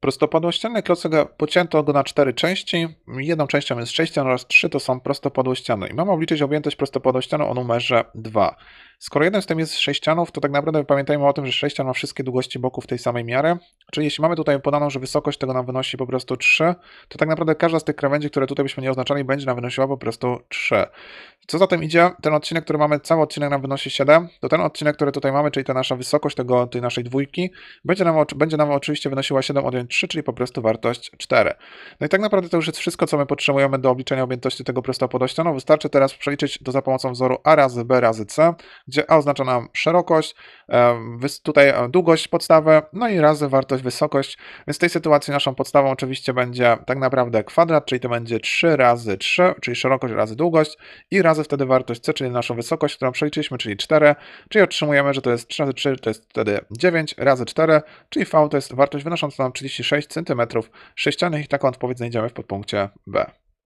Prostopadłościany klocek pocięto go na cztery części. Jedną częścią jest sześcian oraz trzy to są prostopadłościany. I mamy obliczyć objętość prostopadłościaną o numerze 2. Skoro jeden z tym jest sześcianów, to tak naprawdę pamiętajmy o tym, że sześcian ma wszystkie długości boków tej samej miary. Czyli jeśli mamy tutaj podaną, że wysokość tego nam wynosi po prostu 3, to tak naprawdę każda z tych krawędzi, które tutaj byśmy nie oznaczali, będzie nam wynosiła po prostu 3. Co za tym idzie, ten odcinek, który mamy, cały odcinek nam wynosi 7, to ten odcinek, który tutaj mamy, czyli ta nasza wysokość tego, tej naszej dwójki, będzie nam, będzie nam oczywiście wynosiła 7 odjąć 3, czyli po prostu wartość 4. No i tak naprawdę to już jest wszystko, co my potrzebujemy do obliczenia objętości tego prostopadłościaną. Wystarczy teraz przeliczyć to za pomocą wzoru A razy B razy C, gdzie A oznacza nam szerokość, tutaj długość podstawę, no i razy wartość wysokość, więc w tej sytuacji naszą podstawą oczywiście będzie tak naprawdę kwadrat, czyli to będzie 3 razy 3, czyli szerokość razy długość i razy wtedy wartość C, czyli naszą wysokość, którą przeliczyliśmy, czyli 4, czyli otrzymujemy, że to jest 3 razy 3, to jest wtedy 9 razy 4, czyli V to jest wartość wynosząca nam 36 cm sześciannych i taką odpowiedź znajdziemy w podpunkcie B.